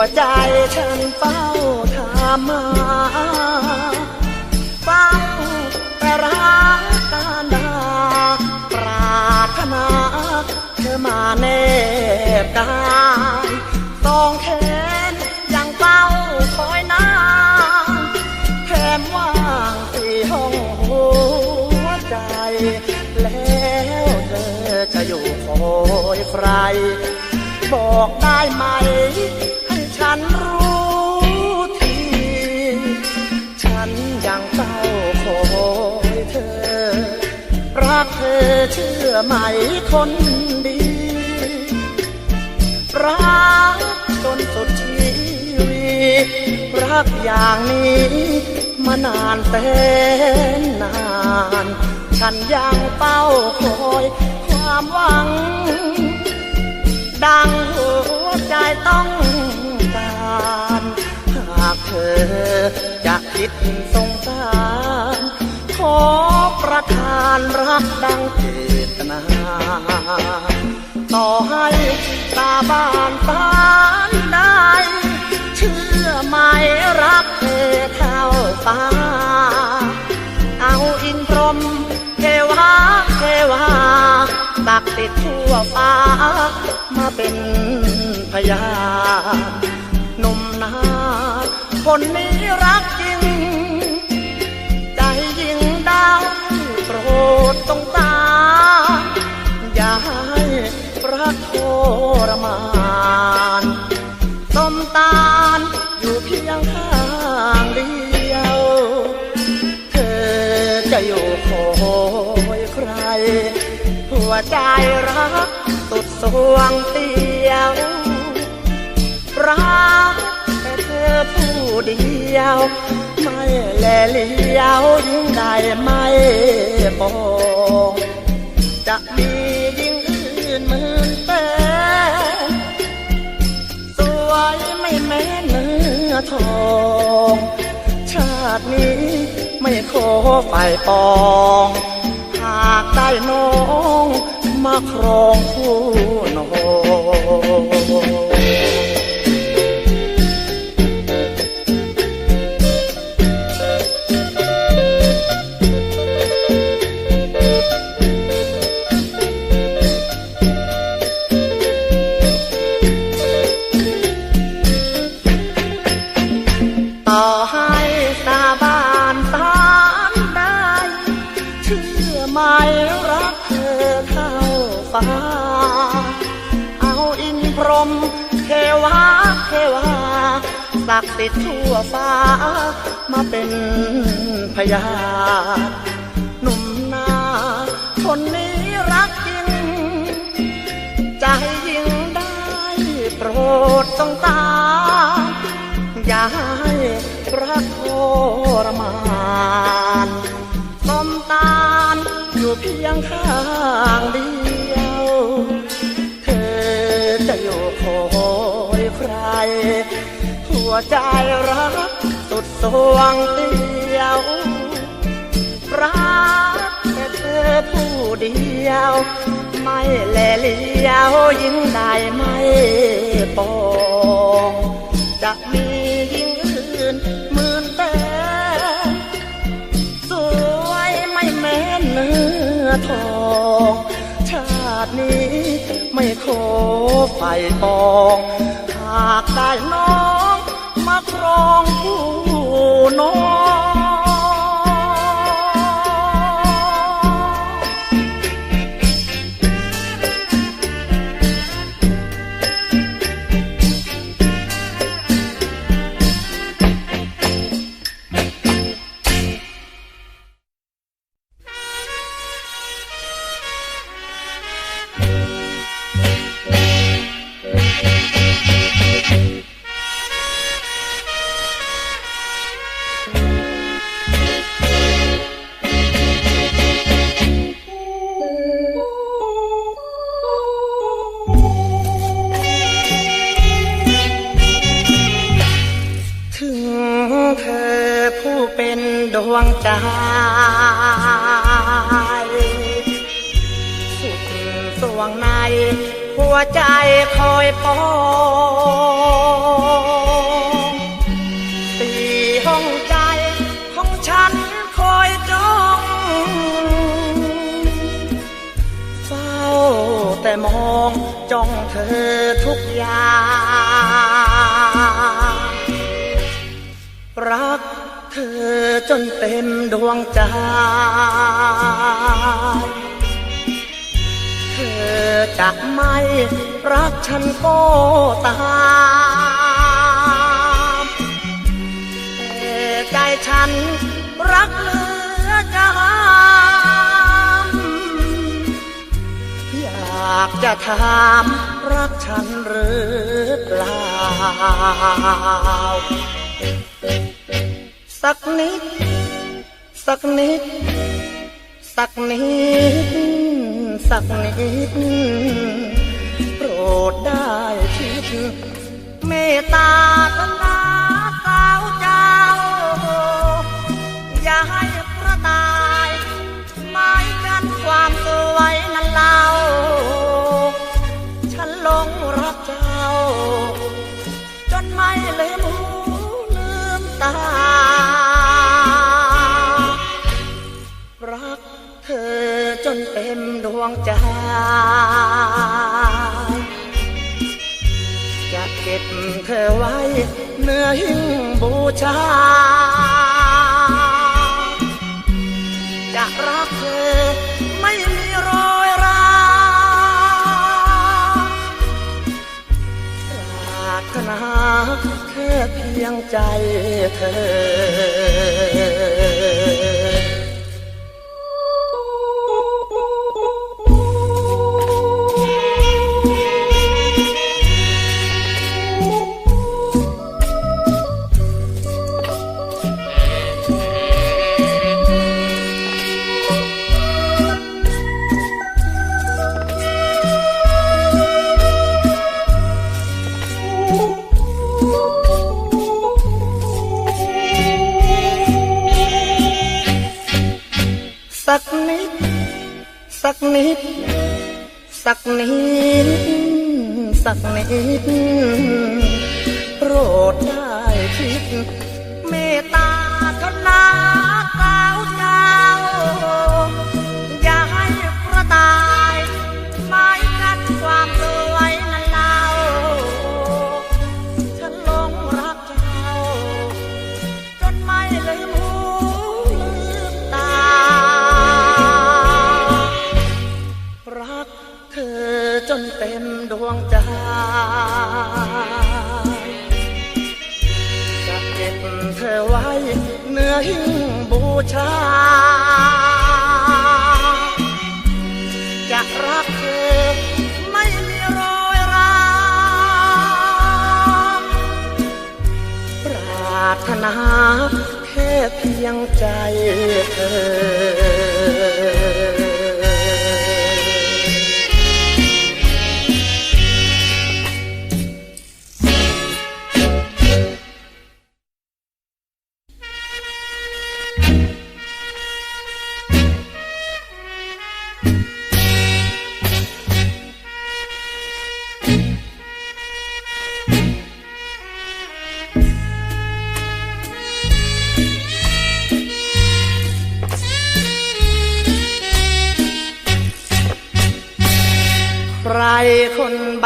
วใจฉันเฝ้าถามมาเฝ้าแต่รักการดาปรารถนาเธอมาแนบกายสองแขนยังเฝ้าคอยนานแถมว่างที่ห้องหัวใจ แล้วเธอจะอยู่คอยใครบอกได้ไหม ไหมคนดี รักจนสุดชีวิตรักอย่างนี้มานานแสนนาน ฉันยังเป้าคอยความหวัง ดังหัวใจต้องการ หากเธอจะคิดสงสาร ขอประทานรักดังเจตนา ต่อให้ตาบานตานได้เชื่อไหมรักเธอเท่าฟ้า เอาอินพรมเทวาเทวาตักติดทั่วฟ้า มาเป็นพยานหนุ่มนาคนนี้ รักโทรมานต้มตาลอยู่เพียงข้างเดียว เธอจะอยู่คอยใคร หัวใจรักสุดสวงเตียวรักแต่เธอผู้เดียว ไม่แลเลี้ยวยิ่งใดไม่ปองจะมียิ่งอื่นหมื่น ทอง ชาตินี้ไม่ขอฝ่ายปอง หากได้น้องมาครองคู่นอง ศักดิ์สิทธิ์ทั่วฟ้า มาเป็นพยาหนุ่มนาคนนี้รักจริง ใจยิ่งได้โปรดสงสาอย่าให้รักโทรมานสมตานอยู่เพียงข้างเดียว วใจรักสุดสวงเดียว รักแต่เธอผู้เดียว ไม่แลเลี้ยวยิ่งได้ไม่ปองจะมียิ่งอื่นหมื่นแต่สวยไม่แม้เนื้อทองชาตินี้ไม่ขอไฟปอง หากได้น้อง มาครองผู้น้อง ใจของฉันคอยจ้องเฝ้าแต่มองจ้องเธอทุกอย่างรักเธอจนเต็มดวงใจเธอจะไม่รักฉันก็ตาม ฉันรักเหลือจะหามอยากจะถามรักฉันหรือเปล่า สักนิด สักนิด สักนิด สักนิด โปรดได้คิดเมตตาตนาสาว ตา รักเธอจนเต็มดวงใจจะเก็บเธอไว้เนื้อหิ้งบูชา จะรักเธอไม่มีรอยร้าปรารถนา เพียงใจเธอ สักนิด สักนิดโปรดได้คิด เมตตาทนาสาวเจ้าอย่า จะเก็บเธอไว้เนื้อหิ้งบูชา จะรักเธอไม่มีรอยร้าวปรารถนาแค่เพียงใจเธอ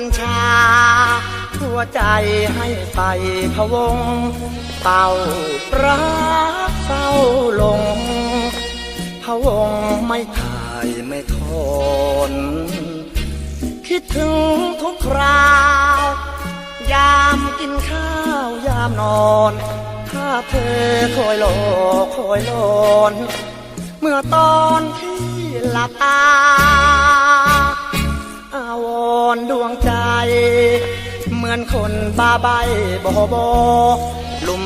บัญชา หัวใจให้ไปพะวง เป่ารักเศร้าลงพะวงไม่ถ่ายไม่ทน คิดถึงทุกคราว ยามกินข้าวยามนอน ถ้าเธอคอยโลคอยลน เมื่อตอนที่หลับตาาวรณ์ดวงใจ เหมือนคนบ้าใบบอบอลุ่ม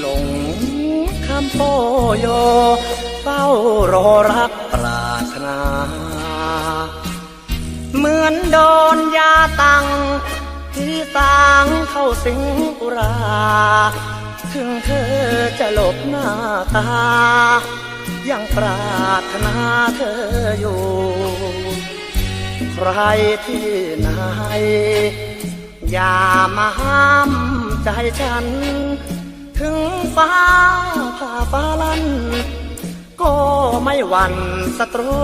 หลงคำโปโย เฝ้ารอรักปรารถนา เหมือนโดนยาตัง ที่ต่างเข้าสิงอุราถึงเธอจะหลบหน้าตา ยังปรารถนาเธออยู่ ใครที่ไหนอย่ามาห้ามใจฉัน ถึงฟ้าผ่าฟ้าลัน ก็ไม่หวั่นสตรู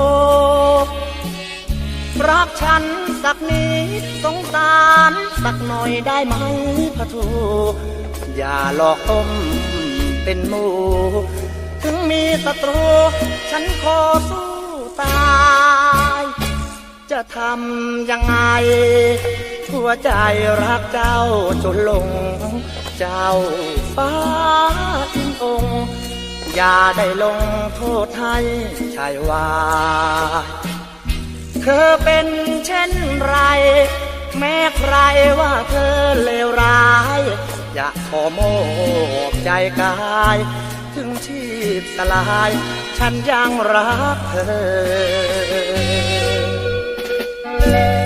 รักฉันสักนิดสงสารสักหน่อยได้ไหมพะทูอย่าหลอกต้มเป็นหมูถึงมีศัตรู ฉันขอสู้ตาย ทำยังไง หัวใจรักเจ้าจนลง เจ้าฟ้าอินองค์อย่าได้ลงโทษให้ชายวาเธอเป็นเช่นไร แม้ใครว่าเธอเลวร้าย อยากขอโมบใจกาย ถึงชีพสลาย ฉันยังรักเธอ ใ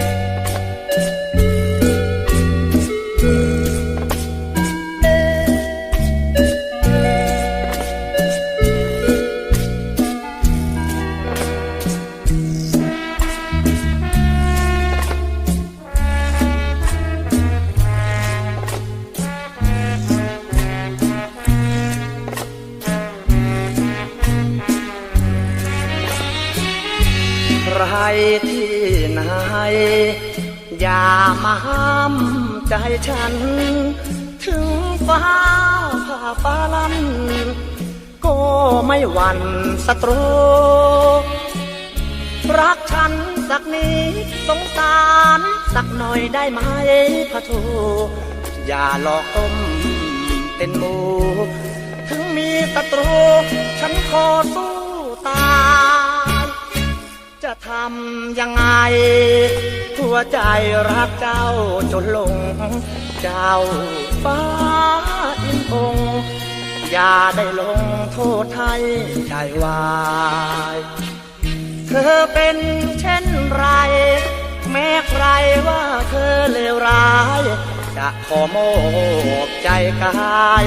ใจฉัน ถึงฟ้าผ่าฟ้าลันก็ไม่หวั่นศัตรู รักฉันสักนิดสงสารสักหน่อยได้ไหมพะทูอย่าหลอกต้มเป็นหมูถึงมีศัตรู ฉันขอสู้ตาย ทำยังไงหัวใจรักเจ้าจนหลง เจ้าฟ้าอินองอย่าได้ลงโทษให้ใจวาย เธอเป็นเช่นไร แม้ใครว่าเธอเลวร้าย จะขอโมบใจกาย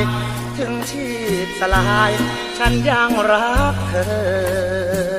ถึงชีพสลาย ฉันยังรักเธอ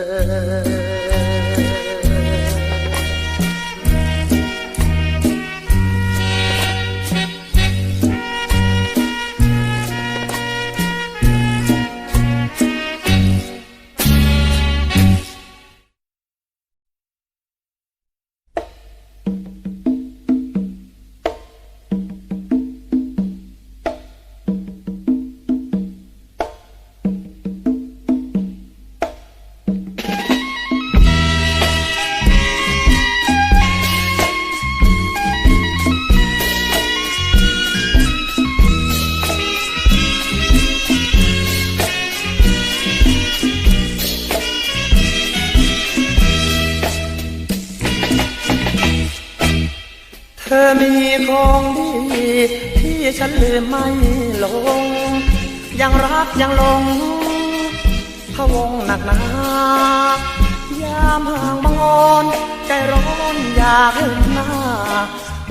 ฉันลืมไม่ลง ยังรักยังหลงพะวงหนักหนายามห่างบางอนใจร้อนอยากเห็นหน้า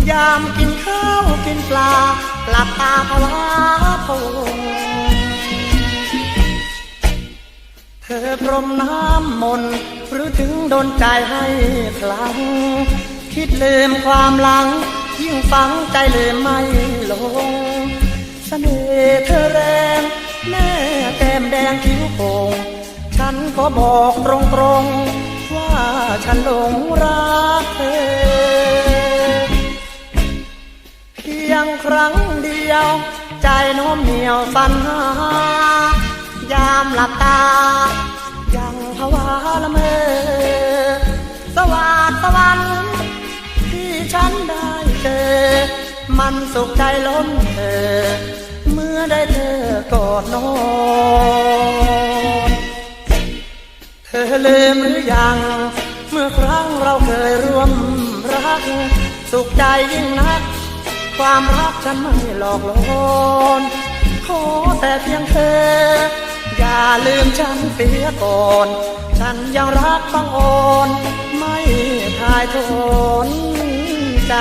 ยามกินข้าวกินปลาหลับตาภาวะพะวงเธอพรมน้ำมนต์หรือถึงโดนใจให้คลัง คิดลืมความหลัง ยิ่งฝังใจเลืมไม่ลงเสน่ห์เธอแรงแม่แก้มแดงคิ้วโป่งฉันก็บอกตรงๆ ว่าฉันหลงรักเธอ เพียงครั้งเดียว ใจโน้มเหนียวฝันหายามหลับตา ยังภาวะละเมอสวัสดสวรรค์ที่ฉันได้ เจอ มันสุขใจล้นเธอ เมื่อได้เธอกอดนอนเธอลืมหรือยัง เมื่อครั้งเราเคยร่วมรัก สุขใจยิ่งนัก ความรักฉันไม่หลอกลอนขอแต่เพียงเธอ อย่าลืมฉันเสียก่อน ฉันยังรักฟังอ่อน ไม่ทายทน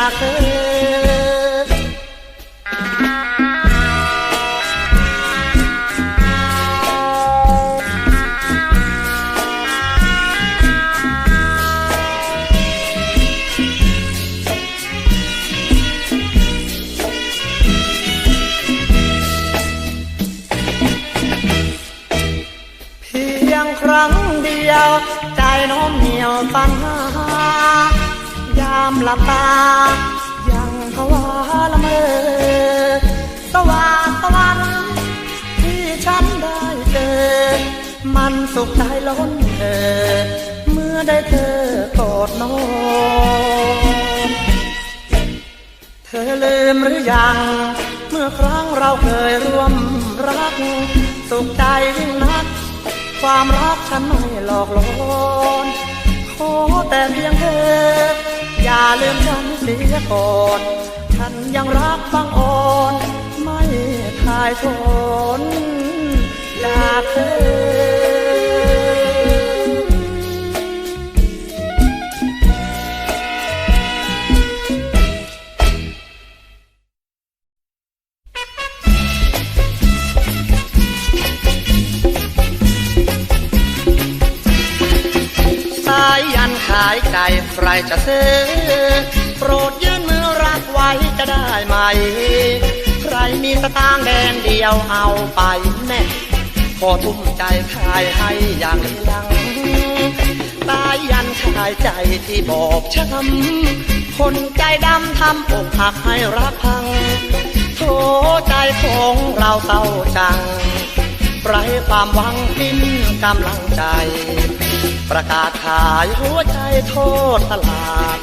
ากเธอียงครั้งเดียว ใจน้อมเหนียวตันหา ยามหลับตายังภาวะละเมอสว่างตะวัน ที่ฉันได้เจอ มันสุขใจล้นเออเมื่อได้เธอกอดน้องเธอลืมหรือยัง เมื่อครั้งเราเคยร่วมรัก สุขใจยิ่งนัก ความรักฉันไม่หลอกลวงขอแต่เพียงเธอ อย่าลืมฉันเสียก่อนฉันยังรักบังอ่อน ไม่คลายทนจากเธอ จะซื้อ โปรดยื่นมือรับไว้จะได้ไหม ใครมีสตางค์แดงเดียวเอาไปแน่ขอทุ่มใจขายให้อย่างลัง ตายยันขายใจที่บอบช้ำคนใจดำทำอกหักให้รักพัง โถใจของเราเศร้าจังไร้ความหวังสิ้นกำลังใจ ประกาศขายหัว โทษตลาด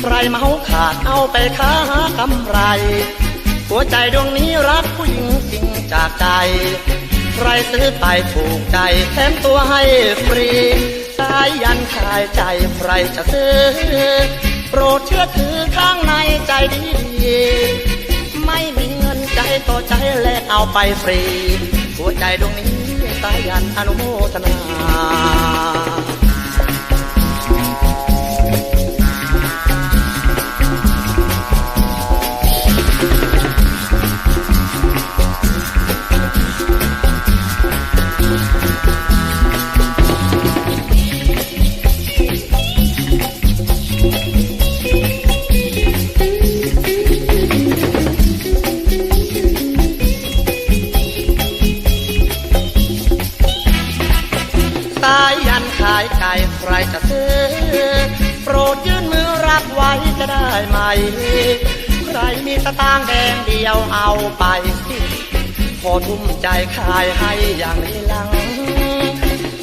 ใครเมาขาดเอาไปค้ากำไร หัวใจดวงนี้รักผู้หญิงจริงจากใจ ใครซื้อไปถูกใจแถมตัวให้ฟรีสายยันขายใจใครจะซื้อ โปรดเชื่อถือข้างในใจดีๆไม่มีเงินใจต่อใจแลกเอาไปฟรี หัวใจดวงนี้สายยันอนุโมทนา ช่ใครจะซื้อ โปรดยื่นมือรับไว้จะได้ไหม ใครมีสตางค์แดงเดียวเอาไปสิพอทุ่มใจขายให้อย่างนี้หลัง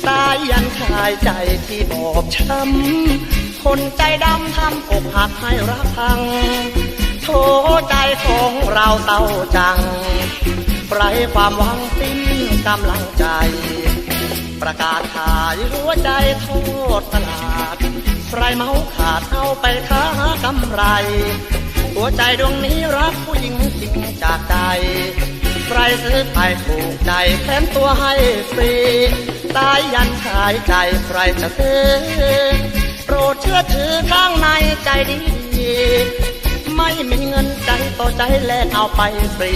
สายยันขายใจที่บอบช้ำ คนใจดำทำอกหักให้รักพังโถใจของเราเศร้าจัง ไร้ความหวังสิ้นกำลังใจ ประกาศขายหัวใจโทษตลาดใครเมาขาดเอาไปค้ากำไร หัวใจดวงนี้รักผู้หญิงจริงจากใจใครซื้อไปถูกใจแถมตัวให้ฟรี ตายยันขายใจใครจะซื้อ โปรดเชื่อถือข้างในใจดี ไม่มีเงินใจต่อใจแลกเอาไปฟรี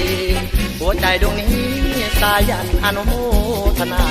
หัวใจดวงนี้สายันอนุโมทนา